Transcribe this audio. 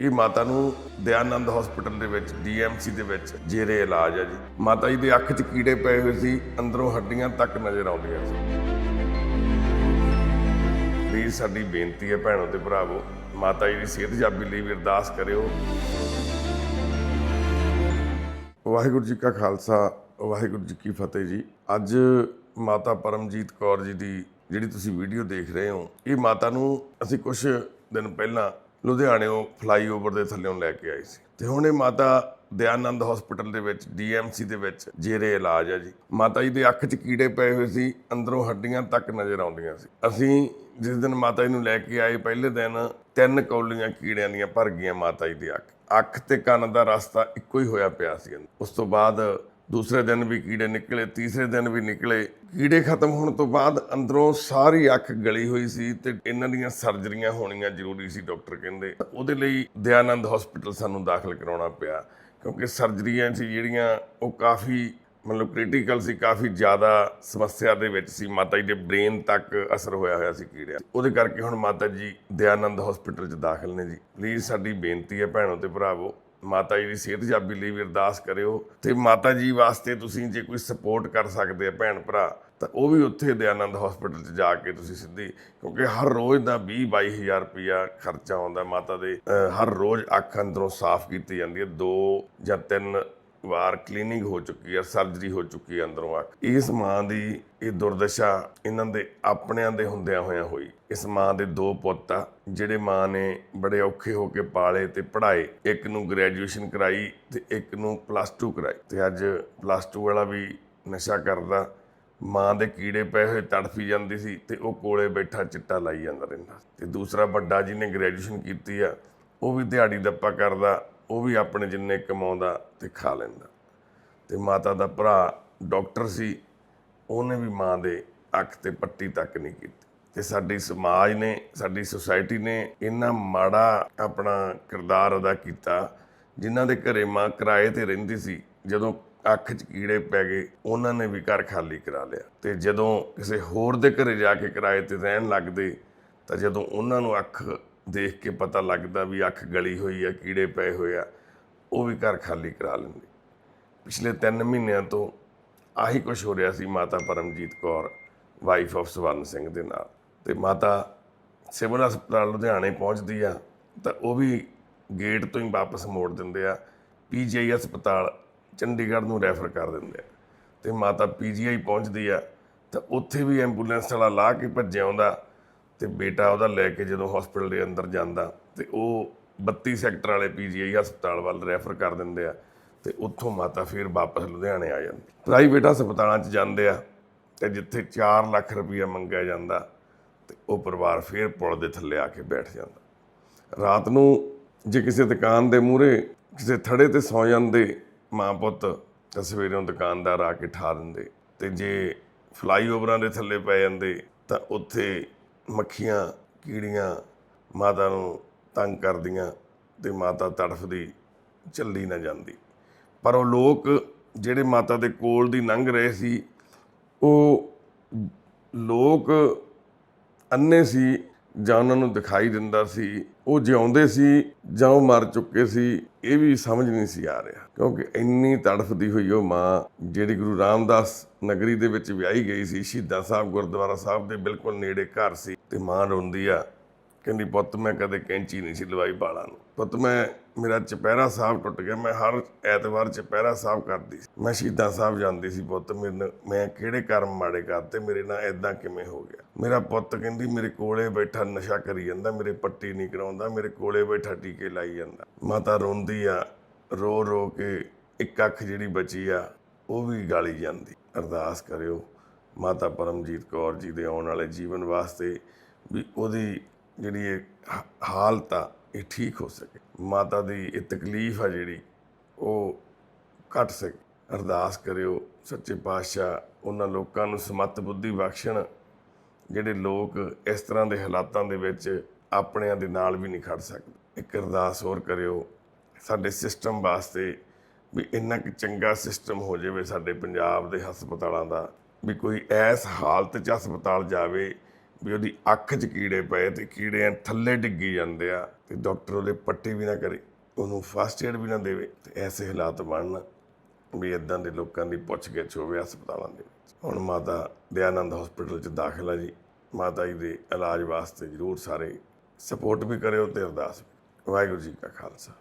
ਇਹ ਮਾਤਾ ਨੂੰ ਦਿਆਨੰਦ ਹਸਪੀਟਲ ਦੇ ਵਿੱਚ ਡੀਐਮਸੀ ਦੇ ਵਿੱਚ ਜੇਰੇ ਇਲਾਜ ਹੈ ਜੀ। ਮਾਤਾ ਜੀ ਦੇ ਅੱਖ 'ਚ ਕੀੜੇ ਪਏ ਹੋਏ ਸੀ, ਅੰਦਰੋਂ ਹੱਡੀਆਂ ਤੱਕ ਨਜ਼ਰ ਆਉਂਦੀਆਂ ਸੀ। ਪਲੀਜ਼ ਸਾਡੀ ਬੇਨਤੀ ਹੈ ਭੈਣੋ ਤੇ ਭਰਾਵੋ, ਮਾਤਾ ਜੀ ਦੀ ਸਿਹਤ ਜਾਬੀ ਲਈ ਵੀ ਅਰਦਾਸ ਕਰਿਓ। ਵਾਹਿਗੁਰੂ ਜੀ ਕਾ ਖਾਲਸਾ, ਵਾਹਿਗੁਰੂ ਜੀ ਕੀ ਫਤਿਹ ਜੀ। ਅੱਜ ਮਾਤਾ ਪਰਮਜੀਤ ਕੌਰ ਜੀ ਦੀ ਜਿਹੜੀ ਤੁਸੀਂ ਵੀਡੀਓ ਦੇਖ ਰਹੇ ਹੋ, ਇਹ ਮਾਤਾ ਨੂੰ ਅਸੀਂ ਕੁਝ ਦਿਨ ਪਹਿਲਾਂ ਲੁਧਿਆਣਿਓਂ ਫਲਾਈਓਵਰ ਦੇ ਥੱਲੇੋਂ ਲੈ ਕੇ ਆਏ ਸੀ। ਤੇ ਹੁਣ ਇਹ ਮਾਤਾ ਦਿਆਨੰਦ ਹਸਪੀਟਲ ਦੇ ਵਿੱਚ ਡੀਐਮਸੀ ਦੇ ਵਿੱਚ ਜੇਰੇ ਇਲਾਜ ਹੈ ਜੀ। ਮਾਤਾ ਜੀ ਦੇ ਅੱਖ 'ਚ ਕੀੜੇ ਪਏ ਹੋਏ ਸੀ, ਅੰਦਰੋਂ ਹੱਡੀਆਂ ਤੱਕ ਨਜ਼ਰ ਆਉਂਦੀਆਂ ਸੀ। ਅਸੀਂ ਜਿਸ ਦਿਨ ਮਾਤਾ ਜੀ ਨੂੰ ਲੈ ਕੇ ਆਏ, ਪਹਿਲੇ ਦਿਨ ਤਿੰਨ ਕੌਲੀਆਂ ਕੀੜਿਆਂ ਦੀਆਂ ਭਰ ਗਈਆਂ ਮਾਤਾ ਜੀ ਦੀ ਅੱਖ। ਅੱਖ ਤੇ ਕੰਨ ਦਾ ਰਸਤਾ ਇੱਕੋ ਹੀ ਹੋਇਆ ਪਿਆ ਸੀ। ਉਸ ਤੋਂ ਬਾਅਦ ਦੂਸਰੇ ਦਿਨ ਵੀ ਕੀੜੇ ਨਿਕਲੇ, ਤੀਸਰੇ ਦਿਨ ਵੀ ਨਿਕਲੇ। ਕੀੜੇ ਖਤਮ ਹੋਣ ਤੋਂ ਬਾਅਦ ਅੰਦਰੋਂ ਸਾਰੀ ਅੱਖ ਗਲੀ ਹੋਈ ਸੀ ਤੇ ਇਹਨਾਂ ਦੀਆਂ ਸਰਜਰੀਆਂ ਹੋਣੀਆਂ ਜ਼ਰੂਰੀ ਸੀ ਡਾਕਟਰ ਕਹਿੰਦੇ। ਉਹਦੇ ਲਈ ਦਿਆਨੰਦ ਹਸਪੀਟਲ ਸਾਨੂੰ ਦਾਖਲ ਕਰਾਉਣਾ ਪਿਆ, ਕਿਉਂਕਿ ਸਰਜਰੀਆਂ ਸੀ ਜਿਹੜੀਆਂ ਉਹ ਕਾਫੀ ਮਤਲਬ ਕ੍ਰਿਟੀਕਲ ਸੀ, ਕਾਫੀ ਜ਼ਿਆਦਾ ਸਮੱਸਿਆ ਦੇ ਵਿੱਚ ਸੀ। ਮਾਤਾ ਜੀ ਦੇ ਬ੍ਰੇਨ ਤੱਕ ਅਸਰ ਹੋਇਆ ਹੋਇਆ ਸੀ ਕੀੜਿਆਂ ਉਹਦੇ ਕਰਕੇ ਹੁਣ ਮਾਤਾ ਜੀ ਦਿਆਨੰਦ ਹਸਪੀਟਲ 'ਚ ਦਾਖਲ ਨੇ ਜੀ। ਪਲੀਜ਼ ਸਾਡੀ ਬੇਨਤੀ ਹੈ ਭੈਣੋ ਤੇ ਭਰਾਵੋ ਮਾਤਾ ਜੀ ਦੀ ਸਿਹਤ ਜਾਬੀ ਲਈ ਵੀ ਅਰਦਾਸ ਕਰਿਓ ਤੇ ਮਾਤਾ ਜੀ ਵਾਸਤੇ ਤੁਸੀਂ ਜੇ ਕੋਈ ਸਪੋਰਟ ਕਰ ਸਕਦੇ ਆ ਭੈਣ ਭਰਾ, ਤਾਂ ਉਹ ਵੀ ਉੱਥੇ ਦਿਆਨੰਦ ਹਸਪੀਟਲ 'ਚ ਜਾ ਕੇ ਤੁਸੀਂ ਸਿੱਧੀ, ਕਿਉਂਕਿ ਹਰ ਰੋਜ਼ ਦਾ 20 22000 ਰੁਪਇਆ ਖਰਚਾ ਆਉਂਦਾ ਮਾਤਾ ਦੇ ਹਰ ਰੋਜ਼ ਅੱਖ ਅੰਦਰੋਂ ਸਾਫ਼ ਕੀਤੀ ਜਾਂਦੀ ਹੈ, ਦੋ ਜਾਂ ਤਿੰਨ ਵਾਰ ਕਲੀਨਿੰਗ ਹੋ ਚੁੱਕੀ ਹੈ, ਸਰਜਰੀ ਹੋ ਚੁੱਕੀ ਹੈ ਅੰਦਰੋਂ ਅੱਖ ਇਸ ਮਾਂ ਦੀ ਇਹ ਦੁਰਦਸ਼ਾ ਇਹਨਾਂ ਦੇ ਆਪਣਿਆਂ ਦੇ ਹੁੰਦਿਆਂ ਹੋਇਆਂ ਹੋਈ। ਇਸ ਮਾਂ ਦੇ ਦੋ ਪੁੱਤ ਆ, ਜਿਹੜੇ ਮਾਂ ਨੇ ਬੜੇ ਔਖੇ ਹੋ ਕੇ ਪਾਲੇ ਤੇ ਪੜ੍ਹਾਏ। ਇੱਕ ਨੂੰ ਗ੍ਰੈਜੂਏਸ਼ਨ ਕਰਾਈ ਤੇ ਇੱਕ ਨੂੰ ਪਲੱਸ 2 ਕਰਾਈ। ਤੇ ਅੱਜ ਪਲੱਸ 2 ਵਾਲਾ ਵੀ ਨਸ਼ਾ ਕਰਦਾ। ਮਾਂ ਦੇ ਕੀੜੇ ਪਏ ਹੋਏ ਤੜਫੀ ਜਾਂਦੀ ਸੀ ਤੇ ਉਹ ਕੋਲੇ ਬੈਠਾ ਚਿੱਟਾ ਲਾਈ ਜਾਂਦਾ ਰਹਿੰਦਾ। ਤੇ ਦੂਸਰਾ ਵੱਡਾ ਜਿਹਨੇ ਗ੍ਰੈਜੂਏਸ਼ਨ ਕੀਤੀ ਆ, ਉਹ ਵੀ ਦਿਹਾੜੀ ਦੱਪਾ ਕਰਦਾ। ਉਹ ਵੀ ਆਪਣੇ ਜਿੰਨੇ ਕਮਾਉਂਦਾ ਤੇ ਖਾ ਲੈਂਦਾ। ਤੇ ਮਾਤਾ ਦਾ ਭਰਾ ਡਾਕਟਰ ਸੀ, ਉਹਨੇ ਵੀ ਮਾਂ ਦੇ ਅੱਖ ਤੇ ਪੱਟੀ ਤੱਕ ਨਹੀਂ ਕੀਤੀ। ਤੇ ਸਾਡੀ ਸਮਾਜ ਨੇ, ਸਾਡੀ ਸੁਸਾਇਟੀ ਨੇ ਇੰਨਾ ਮਾੜਾ ਆਪਣਾ ਕਿਰਦਾਰ ਅਦਾ ਕੀਤਾ, ਜਿਨ੍ਹਾਂ ਦੇ ਘਰੇ ਮਾਂ ਕਿਰਾਏ ਤੇ ਰਹਿੰਦੀ ਸੀ, ਜਦੋਂ ਅੱਖ 'ਚ ਕੀੜੇ ਪੈ ਗਏ, ਉਹਨਾਂ ਨੇ ਵੀ ਘਰ ਖਾਲੀ ਕਰਾ ਲਿਆ। ਤੇ ਜਦੋਂ ਕਿਸੇ ਹੋਰ ਦੇ ਘਰੇ ਜਾ ਕੇ ਕਿਰਾਏ ਤੇ ਰਹਿਣ ਲੱਗਦੇ, ਤਾਂ ਜਦੋਂ ਉਹਨਾਂ ਨੂੰ ਅੱਖ ਦੇਖ ਕੇ ਪਤਾ ਲੱਗਦਾ ਵੀ ਅੱਖ ਗਲੀ ਹੋਈ ਆ, ਕੀੜੇ ਪਏ ਹੋਏ ਆ, ਉਹ ਵੀ ਘਰ ਖਾਲੀ ਕਰਾ ਲੈਂਦੀ। ਪਿਛਲੇ 3 ਮਹੀਨਿਆਂ ਤੋਂ ਆਹੀ ਕੁਝ ਹੋ ਰਿਹਾ ਸੀ ਮਾਤਾ ਪਰਮਜੀਤ ਕੌਰ ਵਾਈਫ ਆਫ ਸਵਰਨ ਸਿੰਘ ਦੇ ਨਾਲ। ਤੇ ਮਾਤਾ ਸਿਵਲ ਹਸਪਤਾਲ ਲੁਧਿਆਣੇ ਪਹੁੰਚਦੀ ਆ, ਤਾਂ ਉਹ ਵੀ ਗੇਟ ਤੋਂ ਹੀ ਵਾਪਸ ਮੋੜ ਦਿੰਦੇ ਆ ਪੀਜੀਆਈ ਹਸਪਤਾਲ ਚੰਡੀਗੜ੍ਹ ਨੂੰ ਰੈਫਰ ਕਰ ਦਿੰਦੇ ਆ। ਤੇ ਮਾਤਾ ਪੀਜੀਆਈ ਪਹੁੰਚਦੀ ਆ, ਤਾਂ ਉੱਥੇ ਵੀ ਐਂਬੂਲੈਂਸ ਵਾਲਾ ਲਾ ਕੇ ਭੱਜਿਆ ਆਉਂਦਾ ਤੇ ਬੇਟਾ ਉਹਦਾ ਲੈ ਕੇ ਜਦੋਂ ਹਸਪੀਟਲ ਦੇ ਅੰਦਰ ਜਾਂਦਾ ਤੇ ਉਹ 32 ਸੈਕਟਰ ਵਾਲੇ ਪੀਜੀਆਈ ਹਸਪਤਾਲ ਵੱਲ ਰੈਫਰ ਕਰ ਦਿੰਦੇ ਆ ਤੇ ਉੱਥੋਂ ਮਾਤਾ ਫਿਰ ਵਾਪਸ ਲੁਧਿਆਣੇ ਆ ਜਾਂਦੀ। ਪ੍ਰਾਈਵੇਟ ਹਸਪਤਾਲਾਂ 'ਚ ਜਾਂਦੇ ਆ ਤੇ ਜਿੱਥੇ 4 ਲੱਖ ਰੁਪਈਆ ਮੰਗਿਆ ਜਾਂਦਾ ਤੇ ਉਹ ਪਰਿਵਾਰ ਫਿਰ ਪੁਲ ਦੇ ਥੱਲੇ ਆ ਕੇ ਬੈਠ ਜਾਂਦਾ। ਰਾਤ ਨੂੰ ਜੇ ਕਿਸੇ ਦੁਕਾਨ ਦੇ ਮੂਹਰੇ ਕਿਸੇ ਥੜੇ ਤੇ ਸੌ ਜਾਂਦੇ ਮਾਂ ਪੁੱਤ ਤਾਂ ਸਵੇਰੋਂ ਦੁਕਾਨਦਾਰ ਆ ਕੇ ਠਾ ਦਿੰਦੇ ਤੇ ਜੇ ਫਲਾਈਓਵਰਾਂ ਦੇ ਥੱਲੇ ਪੈ ਜਾਂਦੇ ਤਾਂ ਉੱਥੇ ਮੱਖੀਆਂ, ਕੀੜੀਆਂ ਮਾਤਾ ਨੂੰ ਤੰਗ ਕਰਦੀਆਂ ਤੇ ਮਾਤਾ ਤੜਫਦੀ ਚੱਲੀ ਨਾ ਜਾਂਦੀ। ਪਰ ਉਹ ਲੋਕ ਜਿਹੜੇ ਮਾਤਾ ਦੇ ਕੋਲ ਦੀ ਲੰਘ ਰਹੇ ਸੀ, ਉਹ ਲੋਕ ਅੰਨੇ ਸੀ ਜਾਂ ਉਹਨਾਂ ਨੂੰ ਦਿਖਾਈ ਦਿੰਦਾ ਸੀ, ਉਹ ਜਿਉਂਦੇ ਸੀ ਜਾਂ ਉਹ ਮਰ ਚੁੱਕੇ ਸੀ, ਇਹ ਵੀ ਸਮਝ ਨਹੀਂ ਸੀ ਆ ਰਿਹਾ। ਕਿਉਂਕਿ ਇੰਨੀ ਤੜਫਦੀ ਹੋਈ ਉਹ ਮਾਂ, ਜਿਹੜੀ ਗੁਰੂ ਰਾਮਦਾਸ ਨਗਰੀ ਦੇ ਵਿੱਚ ਵਿਆਹੀ ਗਈ ਸੀ, ਸ਼ਹੀਦਾਂ ਸਾਹਿਬ ਗੁਰਦੁਆਰਾ ਸਾਹਿਬ ਦੇ ਬਿਲਕੁਲ ਨੇੜੇ ਘਰ ਸੀ ਤੇ ਮਾਂ ਰੋਂਦੀ ਆ, ਕਹਿੰਦੀ, ਪੁੱਤ, ਮੈਂ ਕਦੇ ਕੈਂਚੀ ਨਹੀਂ ਸੀ ਲਵਾਈ ਬਾਲਾਂ ਨੂੰ। ਪੁੱਤ, ਮੈਂ, ਮੇਰਾ ਚਪਹਿਰਾ ਸਾਹਿਬ ਟੁੱਟ ਗਿਆ। ਮੈਂ ਹਰ ਐਤਵਾਰ ਚਪਹਿਰਾ ਸਾਹਿਬ ਕਰਦੀ ਸੀ। ਮੈਂ ਸ਼ਹੀਦਾਂ ਸਾਹਿਬ ਜਾਂਦੀ ਸੀ, ਪੁੱਤ, ਮੇਰੇ ਮੈਂ ਕਿਹੜੇ ਕਰਮ ਮਾੜੇ ਕਰਤੇ, ਮੇਰੇ ਨਾਲ ਐਦਾਂ ਕਿਵੇਂ ਹੋ ਗਿਆ? ਮੇਰਾ ਪੁੱਤ ਕਹਿੰਦੀ, ਮੇਰੇ ਕੋਲੇ ਬੈਠਾ ਨਸ਼ਾ ਕਰੀ ਜਾਂਦਾ, ਮੇਰੇ ਪੱਟੀ ਨਹੀਂ ਕਰਾਉਂਦਾ, ਮੇਰੇ ਕੋਲੇ ਬੈਠਾ ਟੀਕੇ ਲਾਈ ਜਾਂਦਾ। ਮਾਤਾ ਰੋਂਦੀ ਆ ਰੋ ਰੋ ਕੇ ਇੱਕ ਅੱਖ ਜਿਹੜੀ ਬਚੀ ਆ, ਉਹ ਵੀ ਗਾਲੀ ਜਾਂਦੀ। ਅਰਦਾਸ ਕਰਿਓ। ਮਾਤਾ ਪਰਮਜੀਤ ਕੌਰ ਜੀ ਦੇ ਆਉਣ ਵਾਲੇ ਜੀਵਨ ਵਾਸਤੇ ਵੀ ਉਹਦੀ ਜਿਹੜੀ ਇਹ ਹਾਲਤ ਆ, ਇਹ ਠੀਕ ਹੋ ਸਕੇ। ਮਾਤਾ ਦੀ ਇਹ ਤਕਲੀਫ ਆ ਜਿਹੜੀ, ਉਹ ਘਟ ਸਕੇ। ਅਰਦਾਸ ਕਰਿਓ, ਸੱਚੇ ਪਾਤਸ਼ਾਹ, ਉਹਨਾਂ ਲੋਕਾਂ ਨੂੰ ਸਮਤ ਬੁੱਧੀ ਬਖਸ਼ਣ। ਜਿਹੜੇ ਲੋਕ ਇਸ ਤਰ੍ਹਾਂ ਦੇ ਹਾਲਾਤਾਂ ਦੇ ਵਿੱਚ ਆਪਣਿਆਂ ਦੇ ਨਾਲ ਵੀ ਨਹੀਂ ਖੜ ਸਕਦੇ। ਇੱਕ ਅਰਦਾਸ ਹੋਰ ਕਰਿਓ, ਸਾਡੇ ਸਿਸਟਮ ਵਾਸਤੇ ਵੀ ਇੰਨਾ ਕੁ ਚੰਗਾ ਸਿਸਟਮ ਹੋ ਜਾਵੇ ਸਾਡੇ ਪੰਜਾਬ ਦੇ ਹਸਪਤਾਲਾਂ ਦਾ। ਵੀ ਕੋਈ ਐਸ ਹਾਲਤ 'ਚ ਹਸਪਤਾਲ ਜਾਵੇ ਵੀ ਉਹਦੀ ਅੱਖ 'ਚ ਕੀੜੇ ਪਏ ਤੇ ਕੀੜੇ ਥੱਲੇ ਡਿੱਗੀ ਜਾਂਦੇ ਆ ਤੇ ਡਾਕਟਰ ਉਹਦੇ ਪੱਟੀ ਵੀ ਨਾ ਕਰੇ, ਉਹਨੂੰ ਫਸਟ ਏਡ ਵੀ ਨਾ ਦੇਵੇ ਤੇ ਐਸੇ ਹਾਲਾਤ ਬਣਨ ਵੀ ਇਦਾਂ ਦੇ ਲੋਕਾਂ ਦੀ ਪੁੱਛਗਿੱਛ ਹੋਵੇ ਹਸਪਤਾਲਾਂ ਦੇ ਵਿੱਚ। ਹੁਣ ਮਾਤਾ ਦਇਆਨੰਦ ਹਸਪੀਟਲ 'ਚ ਦਾਖਲ ਹੈ ਜੀ। ਮਾਤਾ ਜੀ ਦੇ ਇਲਾਜ ਵਾਸਤੇ ਜ਼ਰੂਰ ਸਾਰੇ ਸਪੋਰਟ ਵੀ ਕਰਿਓ ਤੇ ਅਰਦਾਸ ਵੀ। ਵਾਹਿਗੁਰੂ ਜੀ ਕਾ ਖਾਲਸਾ।